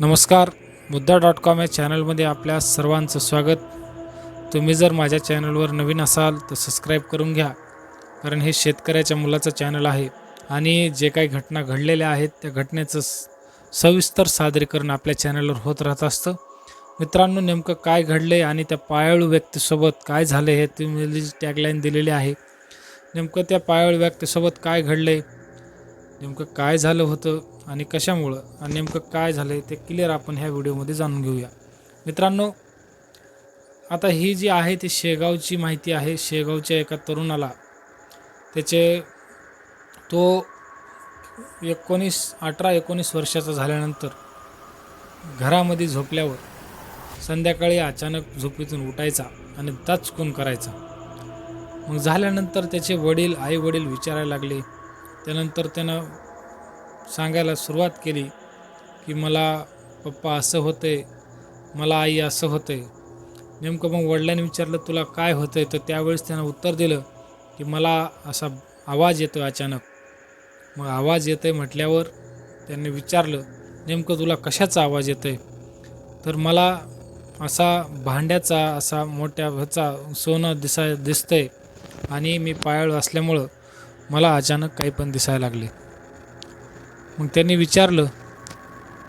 नमस्कार. मुद्दा dot com या चॅनलमध्ये आपल्या सर्वांचं स्वागत. तुम्ही जर माझ्या चॅनलवर नवीन असाल तर सबस्क्राईब करून घ्या कारण हे शेतकऱ्याच्या मुलाचं चॅनल आहे आणि जे काही घटना घडलेल्या आहेत त्या घटनेचं स- सविस्तर सादरीकरण आपल्या चॅनलवर होत राहत असतं. मित्रांनो नेमकं काय घडले आणि त्या पायाळू व्यक्तीसोबत काय झाले हे तुम्ही टॅगलाईन दिलेली आहे. नेमकं त्या पायाळू व्यक्तीसोबत काय घडले नेमकं काय झालं होतं? आणि कशामुळं आणि नेमकं काय झालं आहे ते क्लिअर आपण ह्या व्हिडिओमध्ये जाणून घेऊया. मित्रांनो आता ही जी आहे ती शेगावची माहिती आहे. शेगावच्या एका तरुणाला त्याचे तो एकोणीस अठरा एकोणीस वर्षाचा झाल्यानंतर घरामध्ये झोपल्यावर संध्याकाळी अचानक झोपेतून उठायचा आणि दचकून करायचा. मग झाल्यानंतर त्याचे वडील आई वडील विचारायला लागले. त्यानंतर त्यानं सांगायला सुरुवात केली की मला पप्पा असं होतंय. मला आई असं होतंय. नेमकं मग वडिलांनी विचारलं तुला काय होतंय? तर त्यावेळेस त्यानं उत्तर दिलं की मला असा आवाज येतो अचानक. मग आवाज येतोय म्हटल्यावर त्यांनी विचारलं नेमकं तुला कशाचा आवाज येतोय? तर मला असा भांड्याचा असा मोठ्या ह्याचा सोनं दिसाय दिसतंय आणि मी पायाळू असल्यामुळं मला अचानक काही पण दिसायला लागले. मग त्यांनी विचारलं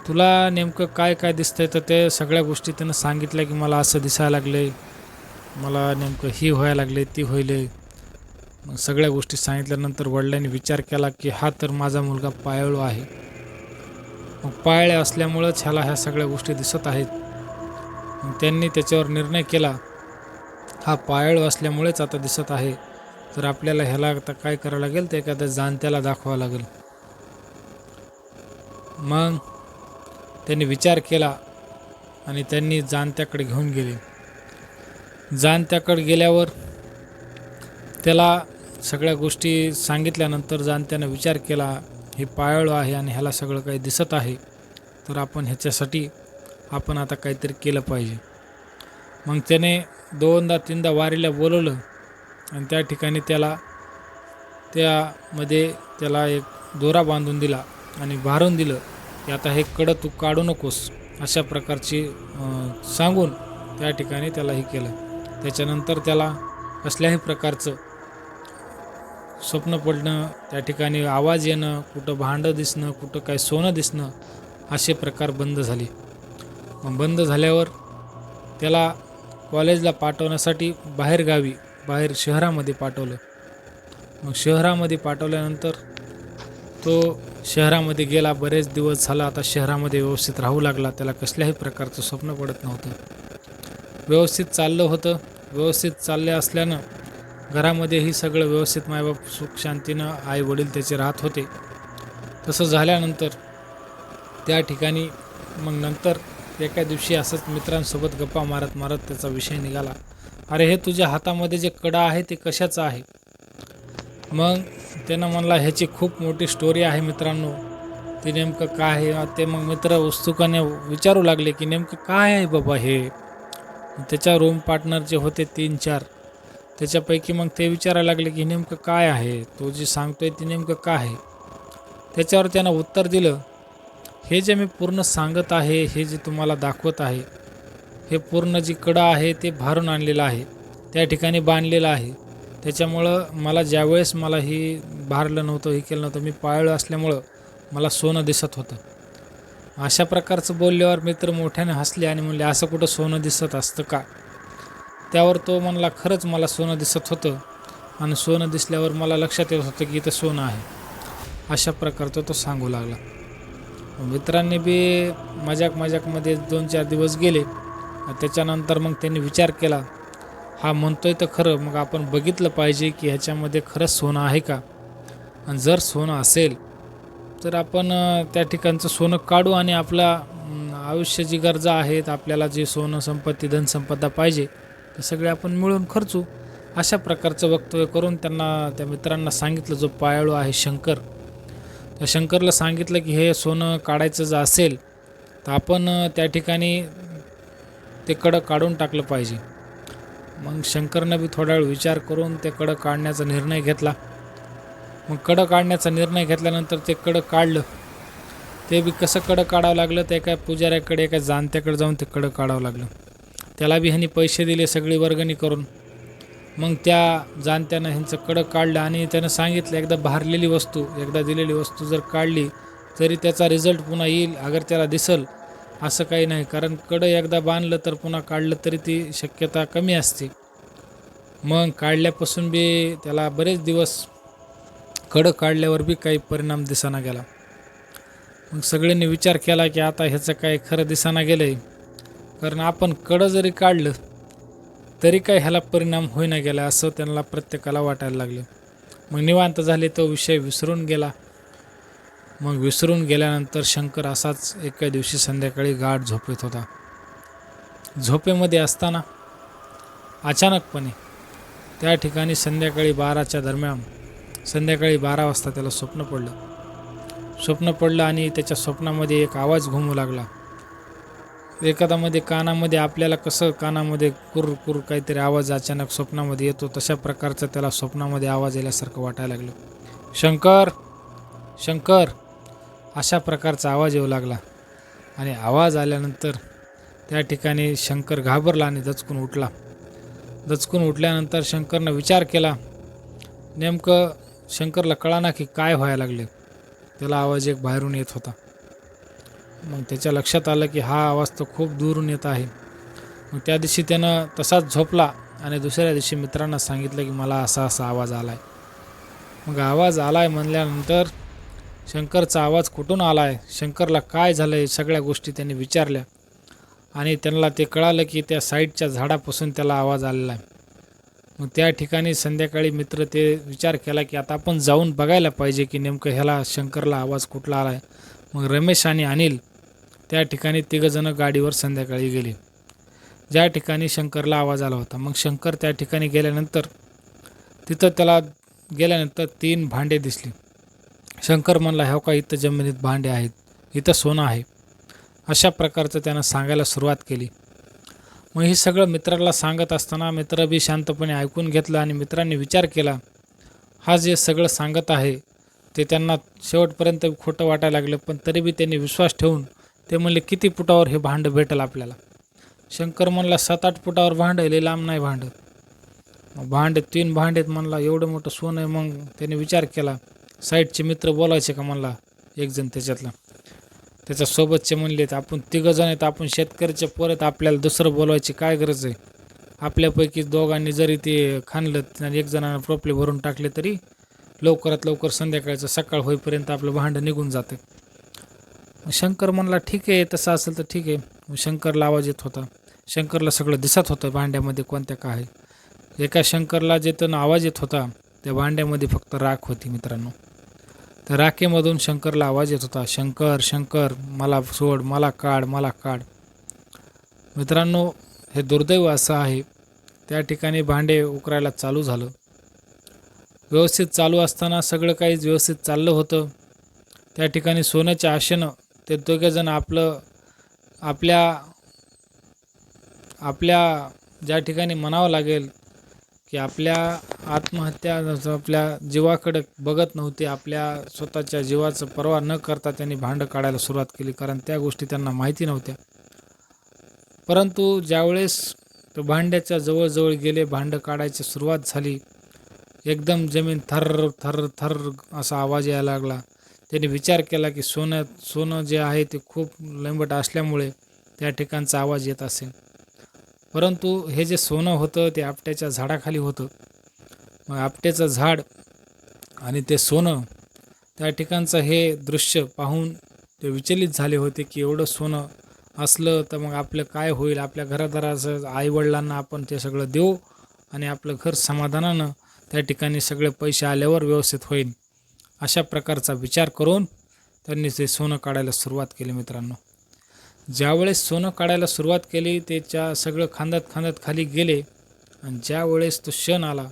तुला नेमकं काय काय दिसतंय? तर ते सगळ्या गोष्टी त्यानं सांगितल्या की मला असं दिसायला लागले मला नेमकं ही व्हायला लागले ती व्हायले मग सगळ्या गोष्टी सांगितल्यानंतर वडिलांनी विचार केला की हा तर माझा मुलगा पायाळू आहे. मग पायाळे असल्यामुळंच ह्याला ह्या सगळ्या गोष्टी दिसत आहेत. मग त्यांनी त्याच्यावर निर्णय केला हा पायाळू असल्यामुळेच आता दिसत आहे. तर आपल्याला ह्याला आता काय करावं लागेल? ते एखाद्या जाणत्याला दाखवावं लागेल. मग त्यांनी विचार केला आणि त्यांनी जाणत्याकडे घेऊन गेले. जाणत्याकडे गेल्यावर त्याला सगळ्या गोष्टी सांगितल्यानंतर जाणत्यानं विचार केला हे पायाळू आहे आणि ह्याला सगळं काही दिसत आहे. तर आपण ह्याच्यासाठी आपण आता काहीतरी केलं पाहिजे. मग त्याने दोनदा तीनदा वारीला बोलवलं आणि त्या ठिकाणी त्याला त्यामध्ये त्याला एक दोरा बांधून दिला. आणि भारून दिलं की आता हे कडं तू काढू नकोस अशा प्रकारची सांगून त्या ठिकाणी त्याला हे केलं. त्याच्यानंतर त्याला कसल्याही प्रकारचं स्वप्न पडणं त्या ठिकाणी आवाज येणं कुठं भांडं दिसणं कुठं काय सोनं दिसणं असे प्रकार बंद झाले. मग बंद झाल्यावर त्याला कॉलेजला पाठवण्यासाठी बाहेरगावी बाहेर शहरामध्ये पाठवलं. मग शहरामध्ये पाठवल्यानंतर तो शहरामध्ये गेला बरेच दिवस झाला आता शहरामध्ये व्यवस्थित राहू लागला. त्याला कसल्याही प्रकारचं स्वप्न पडत नव्हतं. व्यवस्थित चाललं होतं. व्यवस्थित चालले असल्यानं घरामध्येही सगळं व्यवस्थित मायबाप सुख शांतीनं आई वडील त्याचे राहत होते. तसं झाल्यानंतर त्या ठिकाणी मग नंतर एका दिवशी असंच मित्रांसोबत गप्पा मारत मारत त्याचा विषय निघाला. अरे हे तुझ्या हातामध्ये जे कडा आहे ते कशाचं आहे? मग त्यानं म्हणला ह्याची खूप मोठी स्टोरी आहे मित्रांनो. ते नेमकं काय आहे? ते मग मित्र उत्सुकाने विचारू लागले की नेमकं काय आहे बाबा हे? त्याच्या रूम पार्टनर जे होते तीन चार त्याच्यापैकी मग ते विचारायला लागले की नेमकं काय आहे? तो जे सांगतोय ते नेमकं काय आहे? त्याच्यावर त्यानं उत्तर दिलं हे जे मी पूर्ण सांगत आहे हे जे तुम्हाला दाखवत आहे हे पूर्ण जी कडा आहे ते भारून आणलेलं आहे. त्या ठिकाणी बांधलेलं आहे. त्याच्यामुळं मला ज्यावेळेस मला ही भारलं नव्हतं हे केलं नव्हतं मी पाळलं असल्यामुळं मला सोनं दिसत होतं. अशा प्रकारचं बोलल्यावर मित्र मोठ्याने हसले आणि म्हणले असं कुठं सोनं दिसत असतं का? त्यावर तो म्हणला खरंच मला सोनं दिसत होतं आणि सोनं दिसल्यावर मला लक्षात येत होतं की इथं सोनं आहे. अशा प्रकारचं तो सांगू लागला. मित्रांनी बी मजाक मजाकमध्ये दोन चार दिवस गेले. त्याच्यानंतर मग त्यांनी विचार केला हा म्हणतोय तर खरं मग आपण बघितलं पाहिजे की ह्याच्यामध्ये खरंच सोनं आहे का? आणि जर सोनं असेल तर आपण त्या ठिकाणचं सोनं काढू आणि आपला आयुष्य आयुष्याची गरजा आहेत आपल्याला जे सोनं संपत्ती धनसंपदा पाहिजे ते सगळे आपण मिळून खर्चू. अशा प्रकारचं वक्तव्य करून त्यांना त्या मित्रांना सांगितलं जो पायाळू आहे शंकर. त्या शंकरला सांगितलं की हे सोनं काढायचं जर असेल तर आपण त्या ठिकाणी ते कडं काढून टाकलं पाहिजे. मग शंकरनं बी थोडा वेळ विचार करून ते कडं काढण्याचा निर्णय घेतला. मग कडं काढण्याचा निर्णय घेतल्यानंतर ते कडं काढलं. ते बी कसं कडं काढावं लागलं? ते एका पुजाऱ्याकडे एका जाणत्याकडे जाऊन ते कडं काढावं लागलं. त्याला बी ह्यांनी पैसे दिले सगळी वर्गणी करून. मग त्या जाणत्यानं ह्यांचं कडं काढलं आणि त्यानं सांगितलं एकदा भारलेली वस्तू एकदा दिलेली वस्तू जर काढली तरी त्याचा रिझल्ट पुन्हा येईल. अगर त्याला दिसल असं काही नाही. कारण कडं एकदा बांधलं तर पुन्हा काढलं तरी ती शक्यता कमी असते. मग काढल्यापासून बी त्याला बरेच दिवस कडं काढल्यावर बी काही परिणाम दिसाना गेला. मग सगळ्यांनी विचार केला की आता ह्याचं काय खरं दिसाना गेलं आहे कारण आपण कडं जरी काढलं तरी काय ह्याला परिणाम होईना गेला असं त्यांना प्रत्येकाला वाटायला लागलं. मग निवांत झाले तो विषय विसरून गेला. मग विसरून गेल्यानंतर शंकर असाच एका दिवशी संध्याकाळी गाढ झोपेत होता. झोपेमध्ये असताना अचानकपणे त्या ठिकाणी संध्याकाळी बाराच्या दरम्यान संध्याकाळी बारा वाजता त्याला स्वप्न पडलं. स्वप्न पडलं आणि त्याच्या स्वप्नामध्ये एक आवाज घुमू लागला. एखादामध्ये कानामध्ये आपल्याला कसं कानामध्ये कुर कुर काहीतरी आवाज अचानक स्वप्नामध्ये येतो तशा प्रकारचा त्याला स्वप्नामध्ये आवाज येल्यासारखं वाटायला लागलं. शंकर! शंकर! अशा प्रकारचा आवाज येऊ लागला. आणि आवाज आल्यानंतर त्या ठिकाणी शंकर घाबरला आणि दचकून उठला. दचकून उठल्यानंतर शंकरनं विचार केला नेमकं शंकरला कळाना की काय व्हायला लागले? त्याला आवाज एक बाहेरून येत होता. मग त्याच्या लक्षात आलं की हा आवाज तर खूप दूरून येत आहे. मग त्या दिवशी त्यानं तसाच झोपला आणि दुसऱ्या दिवशी मित्रांना सांगितलं की मला असा असा आवाज आला आहे मग आवाज आला आहे म्हणल्यानंतर शंकरचा आवाज कुठून आला आहे शंकरला काय झालं आहे सगळ्या गोष्टी त्यांनी विचारल्या. आणि त्यांना ते कळालं की त्या साईडच्या झाडापासून त्याला आवाज आलेला आहे. मग त्या ठिकाणी संध्याकाळी मित्र ते विचार केला की आता आपण जाऊन बघायला पाहिजे की नेमकं ह्याला शंकरला आवाज कुठला आला आहे मग रमेश आणि अनिल त्या ठिकाणी तिघंजणं गाडीवर संध्याकाळी गेले. ज्या ठिकाणी शंकरला आवाज आला होता. मग शंकर त्या ठिकाणी गेल्यानंतर तिथं त्याला गेल्यानंतर तीन भांडे दिसली. शंकर म्हणला ह्या का इथं जमिनीत भांडे आहेत इथं सोनं आहे. अशा प्रकारचं त्यानं सांगायला सुरुवात केली. मग हे सगळं मित्राला सांगत असताना मित्र बी शांतपणे ऐकून घेतलं आणि मित्रांनी विचार केला हा जे सगळं सांगत आहे ते त्यांना शेवटपर्यंत खोटं वाटायला लागलं पण तरी बी त्यांनी विश्वास ठेवून ते म्हणले किती फुटावर हे भांडं भेटेल आपल्याला? शंकर म्हणला सात आठ फुटावर भांडं आहे, लय लांब नाही भांडं. मग भांडे तीन भांडेत म्हणला एवढं मोठं सोनं आहे. मग त्याने विचार केला साईडचे मित्र बोलायचे का म्हणला एकजण त्याच्यातला. त्याच्या सोबतचे म्हणले तर आपण तिघं जण आहेत आपण शेतकऱ्याच्या परत आपल्याला दुसरं बोलवायची काय गरज आहे? आपल्यापैकी दोघांनी जरी ते खाणलं आणि एक जणांना प्रोपले भरून टाकले तरी लवकरात लवकर संध्याकाळचं सकाळ होईपर्यंत आपलं भांडं निघून जाते. शंकर म्हणला ठीक आहे तसं असेल तर ठीक आहे. मग शंकरला आवाज येत होता. शंकरला सगळं दिसत होतं भांड्यामध्ये कोणत्या काय आहे. एका शंकरला जे तर आवाज येत होता त्या भांड्यामध्ये फक्त राख होती मित्रांनो. राखेमधून शंकरला आवाज येत होता शंकर शंकर मला सोड मला काढ मला काढ. मित्रांनो हे दुर्दैव असं आहे. त्या ठिकाणी भांडे उकरायला चालू झालं. व्यवस्थित चालू असताना सगळं काही व्यवस्थित चाललं होतं. त्या ठिकाणी सोन्याच्या आशेनं ते दोघेजण आपलं आपल्या आपल्या ज्या ठिकाणी म्हणावं लागेल की आपल्या आत्महत्या आपल्या जीवाकडे बघत नव्हते आपल्या स्वतःच्या जीवाचं पर्वा न करता त्यांनी भांडं काढायला सुरुवात केली कारण त्या गोष्टी त्यांना माहिती नव्हत्या. परंतु ज्यावेळेस तो भांड्याच्या जवळजवळ गेले भांडं काढायची सुरुवात झाली एकदम जमीन थर थर थर असा आवाज यायला लागला. त्यांनी विचार केला की सोनं सोनं जे आहे ते खूप लंबट असल्यामुळे त्या ठिकाणचा आवाज येत असेल परंतु हे जे सोनं होतं ते आपट्याच्या झाडाखाली होतं. मग आपट्याचं झाड आणि ते सोनं त्या ठिकाणचं हे दृश्य पाहून ते विचलित झाले होते की एवढं सोनं असलं तर मग आपलं काय होईल? आपल्या घरादाराचं आईवडिलांना आपण ते सगळं देऊ आणि आपलं घर समाधानानं त्या ठिकाणी सगळे पैसे आल्यावर व्यवस्थित होईल. अशा प्रकारचा विचार करून त्यांनी ते सोनं काढायला सुरुवात केली मित्रांनो. ज्यावेळेस सोनं काढायला सुरुवात केली त्याच्या सगळं खांदात खांदात खाली गेले. आणि ज्यावेळेस तो क्षण आला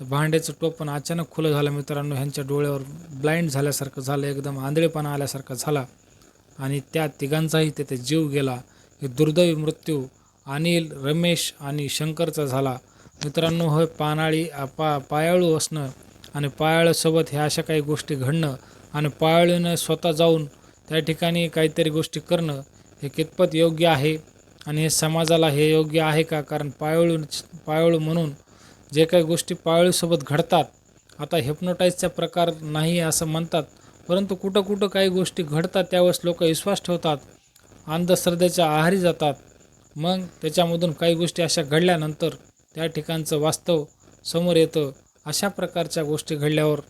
तर भांड्याचं टोपण अचानक खुलं झालं मित्रांनो. ह्यांच्या डोळ्यावर ब्लाइंड झाल्यासारखं झालं एकदम आंधळेपणा आल्यासारखा झाला. आणि त्या तिघांचाही तेथे जीव गेला. हे दुर्दैवी मृत्यू अनिल रमेश आणि शंकरचा झाला. मित्रांनो होय पानाळी पा पायाळू असणं आणि पायाळूसोबत ह्या अशा काही गोष्टी घडणं आणि पायाळूनं स्वतः जाऊन त्या ठिकाणी काहीतरी गोष्टी करणं हे कितपत योग्य आहे आणि हे समाजाला हे योग्य आहे का? कारण पाळीव पाळीव म्हणून जे काही गोष्टी पाळीवसोबत घडतात आता हेप्नोटाईजचा प्रकार नाही असं म्हणतात परंतु कुठं कुठं काही गोष्टी घडतात त्यावेळेस लोक विश्वास ठेवतात अंधश्रद्धेच्या आहारी जातात. मग त्याच्यामधून काही गोष्टी अशा घडल्यानंतर त्या ठिकाणचं वास्तव समोर येतं. अशा प्रकारच्या गोष्टी घडल्यावर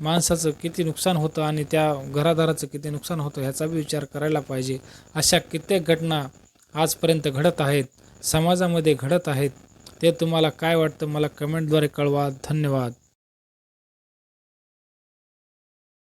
माणसाचं किती नुकसान होतं आणि त्या घरादाराचं किती नुकसान होतं ह्याचा बी विचार करायला पाहिजे. अशा कित्येक घटना आजपर्यंत घडत आहेत समाजामध्ये घडत आहेत. ते तुम्हाला काय वाटतं मला कमेंटद्वारे कळवा. धन्यवाद.